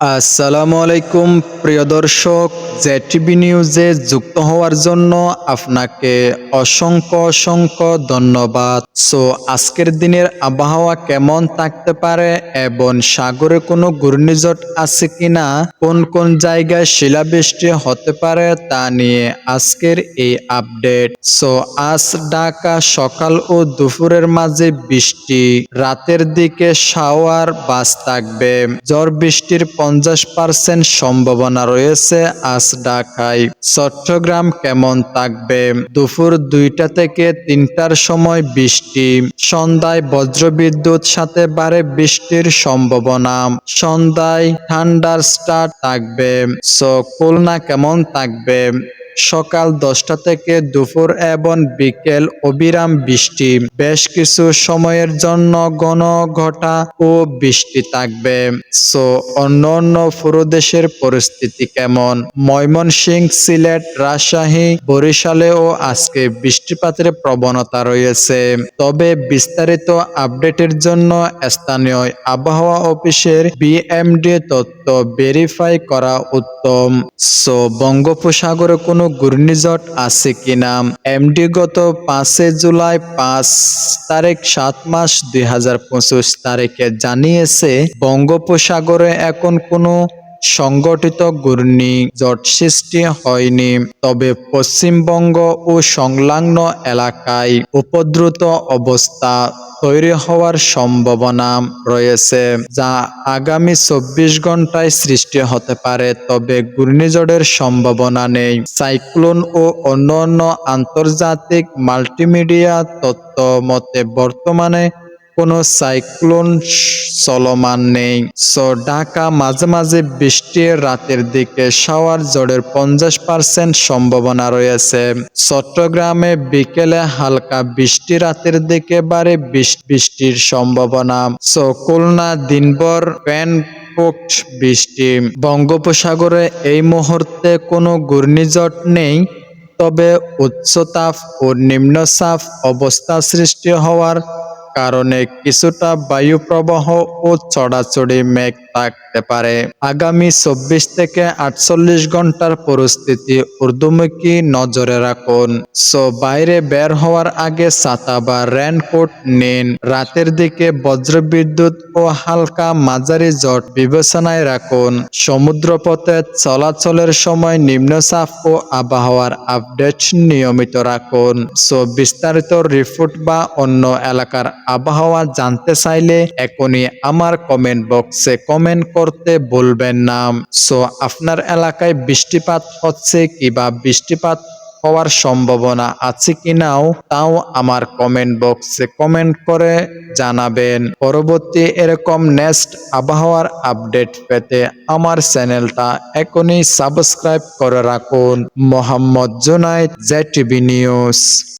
আসসালামু আলাইকুম প্রিয় দর্শক। জেটিভি নিউজে যুক্ত হওয়ার জন্য আপনাকে অসংখ্য অসংখ্য ধন্যবাদ। সো আজকের দিনের আবহাওয়া কেমন থাকতে পারে এবং সাগরে কোনো ঘূর্ণিঝড় আছে কিনা, কোন কোন জায়গায় শিলাবৃষ্টি হতে পারে তা নিয়ে আজকের এই আপডেট। সো আজ ঢাকা সকাল ও দুপুরের মাঝে বৃষ্টি, রাতের দিকে শাওয়ার বাস থাকবে। ঝড় বৃষ্টির পঞ্চাশ পার্সেন্ট সম্ভাবনা রয়েছে আজ ঢাকায়। চট্টগ্রাম কেমন থাকবে? দুপুর দুইটা থেকে তিনটার সময় বৃষ্টি সন্ধ্যায় বজ্রবিদ্যুৎ সাথে বারে বৃষ্টির সম্ভাবনা। সন্ধ্যায় ঠান্ডার স্টার থাকবে। সো খুলনা কেমন থাকবে? সকাল দশটা থেকে দুপুর এবং বিকেল অবিরাম বৃষ্টি। বেশ কিছু সময়ের জন্য ঘন ঘটা ও বৃষ্টি থাকবে। সো, অন্য অন্য পুরো পরিস্থিতি কেমন? ময়মনসিংহ, সিলেট, রাজশাহী বরিশালেও আজকে বৃষ্টিপাতের প্রবণতা রয়েছে। তবে বিস্তারিত আপডেটের জন্য স্থানীয় আবহাওয়া অফিসের বিএমডি তথ্য ভেরিফাই করা উত্তম। সো, বঙ্গোপসাগরে কোনো ঘূর্ণিঝড় আছে কিনা এমডি গত পাঁচে জুলাই পাঁচ তারিখ সাত মাস দুই হাজার পঁচিশ তারিখে জানিয়েছে বঙ্গোপসাগরে এখন কোনো সংগঠিত ঘূর্ণিঝড় সৃষ্টি হয়নি। তবে পশ্চিমবঙ্গ ও সংলগ্ন এলাকায় উপদ্রুত অবস্থা তৈরি হওয়ার সম্ভাবনা রয়েছে, যা আগামী চব্বিশ ঘন্টায় সৃষ্টি হতে পারে। তবে ঘূর্ণিঝড়ের সম্ভাবনা নেই। সাইক্লোন ও অন্যান্য আন্তর্জাতিক মাল্টিমিডিয়া তথ্য মতে বর্তমানে কোনো সাইক্লোন চলমান নেই। সো ঢাকা মাঝে মাঝে বৃষ্টি রাতের দিকে শাওয়ার জড়ের পঞ্চাশ পার্সেন্ট সম্ভাবনা রয়েছে। চট্টগ্রামে বিকেলে হালকা বৃষ্টি রাতের দিকে বারে বৃষ্টির সম্ভাবনা। সো খুলনা দিনভর প্যান বৃষ্টি। বঙ্গোপসাগরে এই মুহূর্তে কোনো ঘূর্ণিঝড় নেই, তবে উচ্চতাপ ও নিম্নচাপ অবস্থা সৃষ্টি হওয়ার কারণে কিছুটা বায়ু প্রবাহ ও চড়াচড়ি মেঘ থাকতে পারে। আগামী চব্বিশ থেকে আটচল্লিশ ঘণ্টার পরিস্থিতি ঊর্ধ্বমুখী নজরে রাখুন। সো, বাইরে বের হওয়ার আগে ছাতা বা রেনকোট নিন। রাতের দিকে বজ্রবিদ্যুৎ ও হালকা মাঝারি জট বিবেচনায় রাখুন। সমুদ্রপথে চলাচলের সময় নিম্নচাপ ও আবহাওয়ার আপডেট নিয়মিত রাখুন। সো, বিস্তারিত রিপোর্ট বা অন্য এলাকার আবহাওয়া জানতে চাইলে এখনই আমার কমেন্ট বক্সে কমেন্ট করতে বলবেন না। সো, আপনার এলাকায় বৃষ্টিপাত হচ্ছে কিবা বৃষ্টিপাত হওয়ার সম্ভাবনা আছে কি নাও, তাও আমার কমেন্ট বক্সে কমেন্ট করে জানাবেন। পরবর্তী এরকম নেক্সট আবহাওয়ার আপডেট পেতে আমার চ্যানেলটা এখনই সাবস্ক্রাইব করে রাখুন। Mohammad Junaid JTV news.